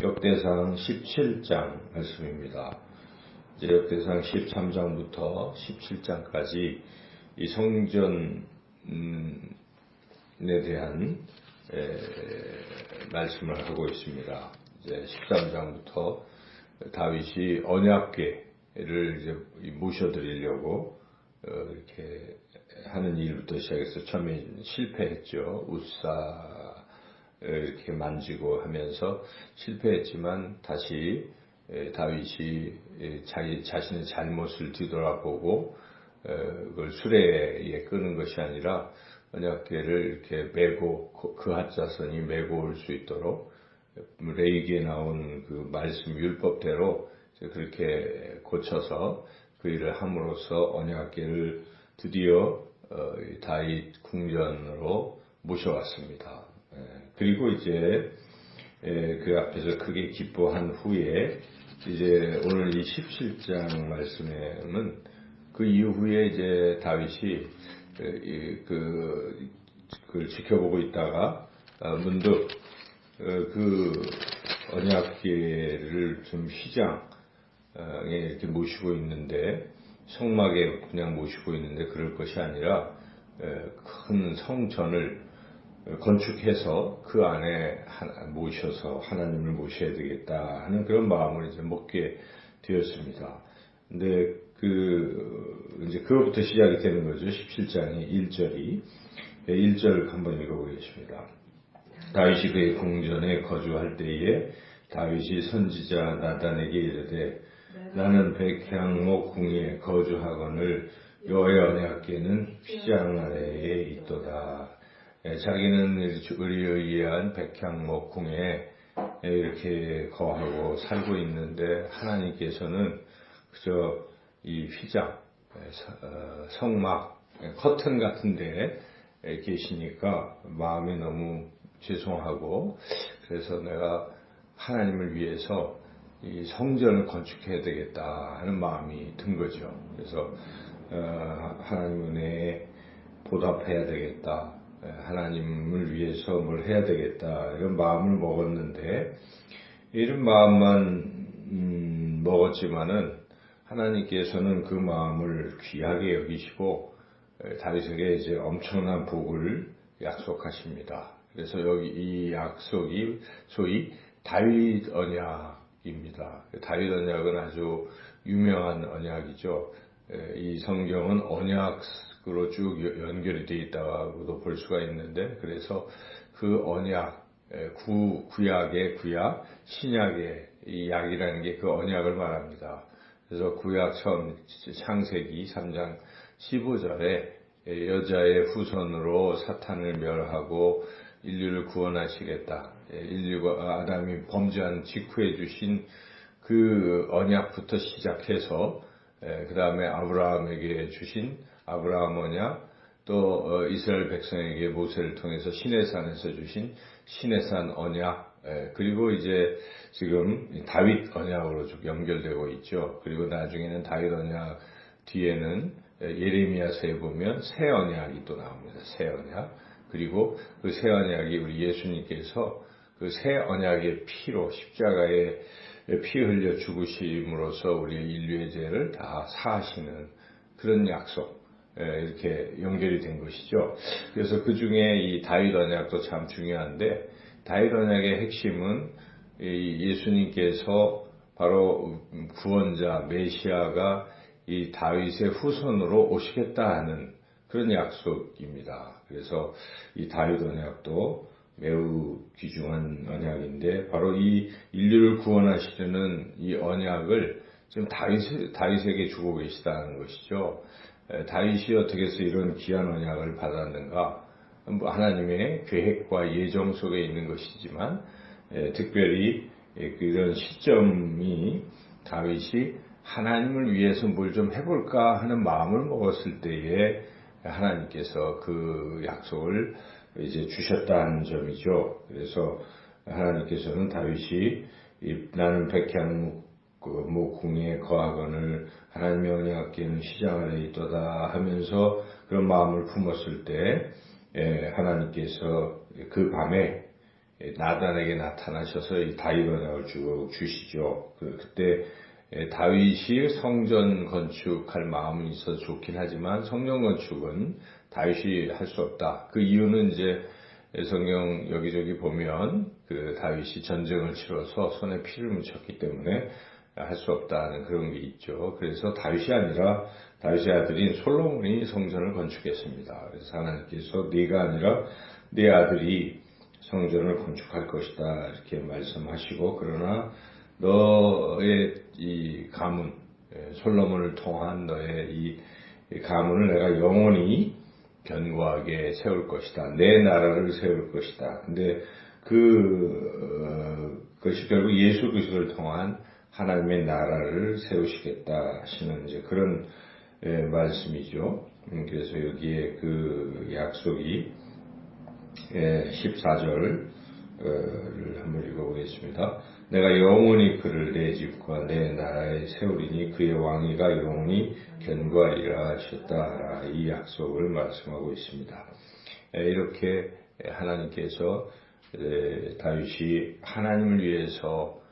역대상 17장 말씀입니다. 이제 역대상 13장부터 17장까지 이 성전에 대한 에, 말씀을 하고 있습니다. 이제 13장부터 다윗이 언약궤를 이제 모셔드리려고 어, 이렇게 하는 일부터 시작해서 처음에 실패했죠. 우사 이렇게 만지고 하면서 실패했지만 다시 다윗이 자기 자신의 잘못을 뒤돌아보고 그걸 수레에 끄는 것이 아니라 언약궤를 이렇게 메고 그 하자선이 메고 올 수 있도록 레이기에 나온 그 말씀 율법대로 그렇게 고쳐서 그 일을 함으로써 언약궤를 드디어 어, 다윗 궁전으로 모셔왔습니다. 그리고 이제 그 앞에서 크게 기뻐한 후에 이제 오늘 이 17장 말씀에는 그 이후에 이제 다윗이 그, 지켜보고 있다가 아, 문득 어, 그 언약계를 좀 시장에 이렇게 모시고 있는데 성막에 그냥 모시고 있는데 그럴 것이 아니라 큰 성전을 건축해서 그 안에 모셔서 하나님을 모셔야 되겠다 하는 그런 마음을 이제 먹게 되었습니다. 근데 그 이제 그것부터 시작이 되는 거죠. 17장의 1절이 1절 한번 읽어보겠습니다. 다윗이 그의 궁전에 거주할 때에 다윗이 선지자 나단에게 이르되 나는 백향목 궁에 거주하거늘 여호와의 언약궤는 휘장 아래에 있도다. 예, 자기는 우리에 의한 백향목 궁에 이렇게 거하고 살고 있는데 하나님께서는 그저 이 휘장, 어, 성막, 커튼 같은 데 계시니까 마음이 너무 죄송하고 그래서 내가 하나님을 위해서 이 성전을 건축해야 되겠다 하는 마음이 든 거죠. 그래서 어, 하나님 은혜에 보답해야 되겠다. 하나님을 위해서 뭘 해야 되겠다 이런 마음을 먹었는데 이런 마음만 음, 먹었지만은 하나님께서는 그 마음을 귀하게 여기시고 다윗에게 이제 엄청난 복을 약속하십니다. 그래서 여기 이 약속이 소위 다윗 언약입니다. 다윗 언약은 아주 유명한 언약이죠. 이 성경은 언약 으로 쭉 연결이 되어 있다고도 볼 수가 있는데 그래서 그 언약 구, 구약의 구약, 신약의 이 약이라는 게 그 언약을 말합니다. 그래서 구약 처음 창세기 3장 15절에 여자의 후손으로 사탄을 멸하고 인류를 구원하시겠다. 인류가 아담이 범죄한 직후에 주신 그 언약부터 시작해서 그 다음에 아브라함에게 주신 아브라함 언약, 또 어, 이스라엘 백성에게 모세를 통해서 시내산에서 주신 시내산 언약, 그리고 이제 지금 다윗 언약으로 쭉 연결되고 있죠. 그리고 나중에는 다윗 언약 뒤에는 예레미야서에 보면 새 언약이 또 나옵니다. 새 언약. 그리고 그 새 언약이 우리 예수님께서 그 새 언약의 피로 십자가에 피 흘려 죽으심으로써 우리 인류의 죄를 다 사하시는 그런 약속. 예, 이렇게 연결이 된 것이죠. 그래서 그 중에 이 다윗 언약도 참 중요한데 다윗 언약의 핵심은 예수님께서 바로 구원자 메시아가 이 다윗의 후손으로 오시겠다 하는 그런 약속입니다. 그래서 이 다윗 언약도 매우 귀중한 언약인데 바로 이 인류를 구원하시려는 이 언약을 지금 다윗, 다윗에게 주고 계시다는 것이죠. 다윗이 어떻게 해서 이런 귀한 언약을 받았는가? 뭐 하나님의 계획과 예정 속에 있는 것이지만 특별히 이런 시점이 다윗이 하나님을 위해서 뭘 좀 해볼까 하는 마음을 먹었을 때에 하나님께서 그 약속을 이제 주셨다는 점이죠. 그래서 하나님께서는 다윗이 나는 백향 그뭐 궁에 거하거늘 하나님의 언약궤는 시장 아래 있도다 하면서 그런 마음을 품었을 때 예, 하나님께서 그 밤에 나단에게 나타나셔서 이 다윗원약을 쭉 주시죠. 그, 그때 다윗이 성전 건축할 마음은 있어 좋긴 하지만 성전 건축은 다윗이 할 수 없다. 그 이유는 이제 성경 여기저기 보면 그 다윗이 전쟁을 치러서 손에 피를 묻혔기 때문에 할 수 없다는 그런 게 있죠. 그래서 다윗이 아니라 다윗의 아들인 솔로몬이 성전을 건축했습니다. 그래서 하나님께서 네가 아니라 네 아들이 성전을 건축할 것이다 이렇게 말씀하시고 그러나 너의 이 가문 예, 솔로몬을 통한 너의 이 가문을 내가 영원히 견고하게 세울 것이다. 내 나라를 세울 것이다. 근데 그 어, 것이 결국 예수 그리스도를 통한 하나님의 나라를 세우시겠다 하시는 이제 그런 예, 말씀이죠. 음, 그래서 여기에 그 약속이 예, 14절을 한번 읽어보겠습니다. 내가 영원히 그를 내 집과 내 나라에 세우리니 그의 왕위가 영원히 견고하리라 하셨다. 이 약속을 말씀하고 있습니다. 이렇게 하나님께서 다윗이 하나님을 위해서 어,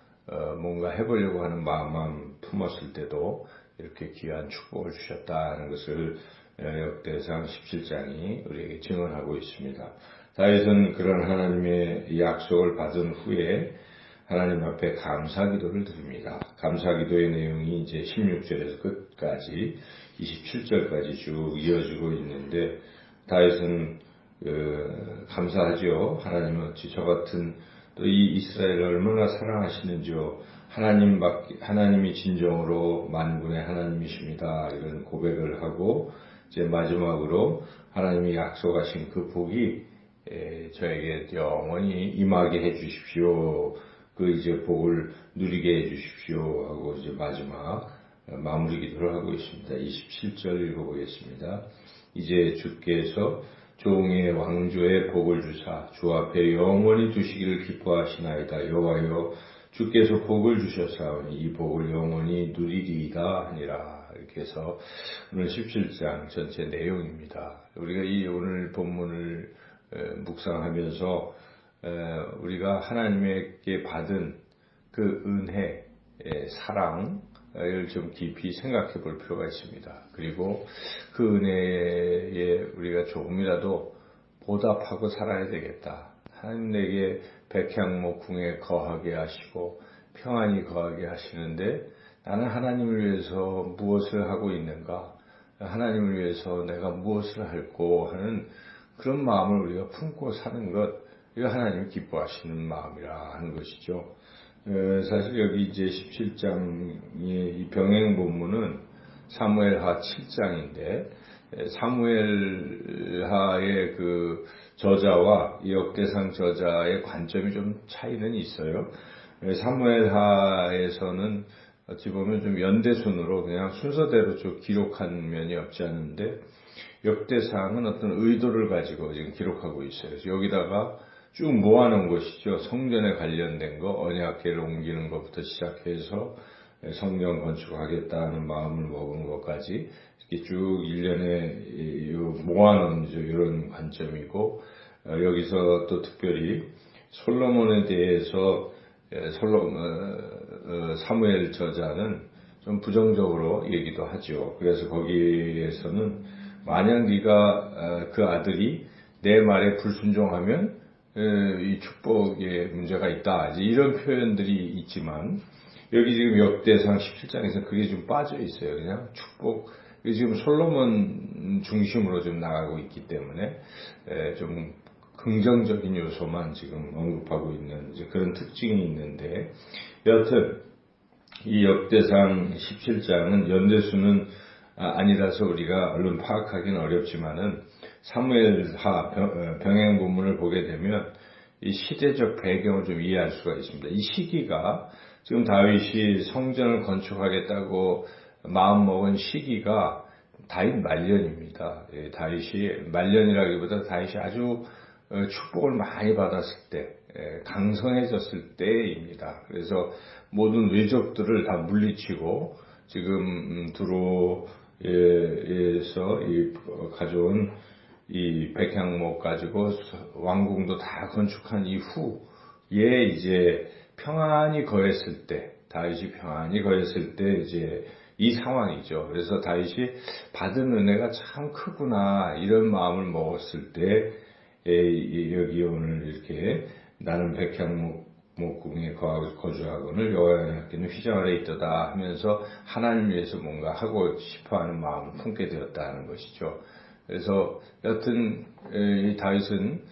뭔가 해보려고 하는 마음만 품었을 때도 이렇게 귀한 축복을 주셨다는 것을 역대상 17장이 우리에게 증언하고 있습니다. 다윗은 그런 하나님의 약속을 받은 후에 하나님 앞에 감사 기도를 드립니다. 감사 기도의 내용이 이제 16절에서 끝까지 27절까지 쭉 이어지고 있는데 다윗은 그 감사하죠. 하나님은 어찌 저 같은 또 이 이스라엘을 얼마나 사랑하시는지요. 하나님 밖 하나님이 진정으로 만군의 하나님이십니다. 이런 고백을 하고 이제 마지막으로 하나님이 약속하신 그 복이 저에게 영원히 임하게 해 주십시오. 그 이제 복을 누리게 해 주십시오 하고 이제 마지막 마무리 기도를 하고 있습니다. 27절 읽어보겠습니다. 이제 주께서 종의 왕조의 복을 주사 주 앞에 영원히 두시기를 기뻐하시나이다. 여호와여 주께서 복을 주셨사오니 이 복을 영원히 누리리이다 하니라. 이렇게 해서 오늘 17장 전체 내용입니다. 우리가 이 오늘 본문을 묵상하면서 우리가 하나님에게 받은 그 은혜, 사랑 을좀 깊이 생각해 볼 필요가 있습니다. 그리고 그 은혜에 우리가 조금이라도 보답하고 살아야 되겠다. 하나님 내게 백향목 궁에 거하게 하시고 평안히 거하게 하시는데 나는 하나님을 위해서 무엇을 하고 있는가? 하나님을 위해서 내가 무엇을 할고 하는 그런 마음을 우리가 품고 사는 것, 이거 하나님이 기뻐하시는 마음이라 하는 것이죠. 어, 사실 여기 이제 17장의 이 병행 본문은 사무엘하 7장인데 사무엘하의 그 저자와 역대상 저자의 관점이 좀 차이는 있어요. 사무엘하에서는 어찌 보면 좀 연대순으로 그냥 순서대로 좀 기록한 면이 없지 않은데 역대상은 어떤 의도를 가지고 지금 기록하고 있어요. 여기다가 쭉 모아놓은 것이죠. 성전에 관련된 거, 언약계를 옮기는 것부터 시작해서 성전 건축하겠다는 마음을 먹은 것까지 이렇게 쭉 일련에 모아놓은 이런 관점이고 어, 여기서 또 특별히 솔로몬에 대해서 솔로 어, 어, 사무엘 저자는 좀 부정적으로 얘기도 하죠. 그래서 거기에서는 만약 네가 그 아들이 내 말에 불순종하면 이 축복에 문제가 있다. 이런 표현들이 있지만 여기 지금 역대상 17장에서 그게 좀 빠져 있어요. 그냥 축복. 지금 솔로몬 중심으로 좀 나가고 있기 때문에 좀 긍정적인 요소만 지금 언급하고 있는 그런 특징이 있는데 여하튼 이 역대상 17장은 연대수는 아, 아니라서 우리가 얼른 파악하기는 어렵지만은 사무엘하 어, 병행 본문을 보게 되면 이 시대적 배경을 좀 이해할 수가 있습니다. 이 시기가 지금 다윗이 성전을 건축하겠다고 마음먹은 시기가 다윗 말년입니다. 예, 다윗이 말년이라기보다 다윗이 아주 어, 축복을 많이 받았을 때, 예, 강성해졌을 때입니다. 그래서 모든 외적들을 다 물리치고 지금 음, 두로에서 가져온 이 백향목 가지고 왕궁도 다 건축한 이후 예 이제 평안이 거했을 때 다윗이 평안이 거했을 때 이제 이 상황이죠. 그래서 다윗이 받은 은혜가 참 크구나 이런 마음을 먹었을 때 여기 오늘 이렇게 나는 백향목 목궁에 거주하고는 여호와의 학교는 휘장 아래 있도다 하면서 하나님 위해서 뭔가 하고 싶어하는 마음을 품게 되었다는 것이죠. 그래서 여튼 이 다윗은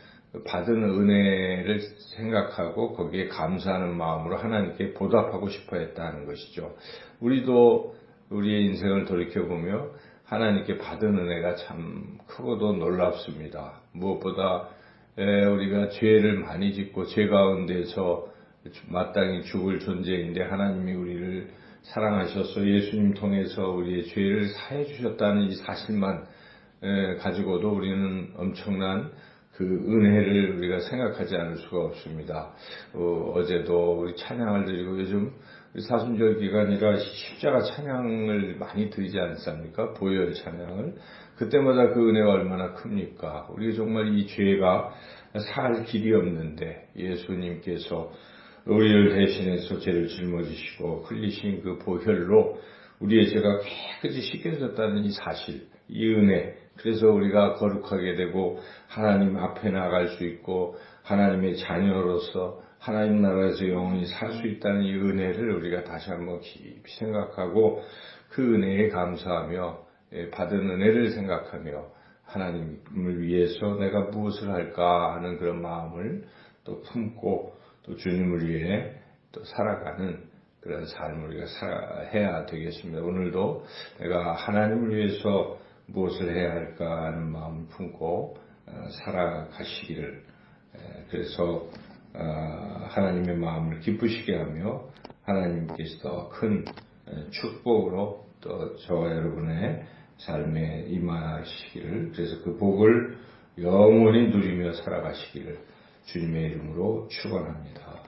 받은 은혜를 생각하고 거기에 감사하는 마음으로 하나님께 보답하고 싶어 했다는 것이죠. 우리도 우리의 인생을 돌이켜보며 하나님께 받은 은혜가 참 크고도 놀랍습니다. 무엇보다 우리가 죄를 많이 짓고 죄 가운데서 마땅히 죽을 존재인데 하나님이 우리를 사랑하셔서 예수님 통해서 우리의 죄를 사해 주셨다는 이 사실만 가지고도 우리는 엄청난 그 은혜를 우리가 생각하지 않을 수가 없습니다. 어, 제도 우리 찬양을 드리고 요즘 사순절 기간이라 십자가 찬양을 많이 드리지 않습니까? 보혈 찬양을. 그때마다 그 은혜가 얼마나 큽니까? 우리 정말 이 죄가 살 길이 없는데 예수님께서 우리를 대신해서 죄를 짊어지시고 흘리신 그 보혈로 우리의 죄가 깨끗이 씻겨졌다는 이 사실, 이 은혜, 그래서 우리가 거룩하게 되고 하나님 앞에 나갈 수 있고 하나님의 자녀로서 하나님 나라에서 영원히 살 수 있다는 이 은혜를 우리가 다시 한번 깊이 생각하고 그 은혜에 감사하며 예, 받은 은혜를 생각하며 하나님을 위해서 내가 무엇을 할까 하는 그런 마음을 또 품고 또 주님을 위해 또 살아가는 그런 삶을 우리가 해야 되겠습니다. 오늘도 내가 하나님을 위해서 무엇을 해야 할까 하는 마음을 품고 어, 살아가시기를 그래서 어, 하나님의 마음을 기쁘시게 하며 하나님께서 더 큰 축복으로 또 저와 여러분의 삶에 임하시기를 그래서 그 복을 영원히 누리며 살아가시기를 주님의 이름으로 축원합니다.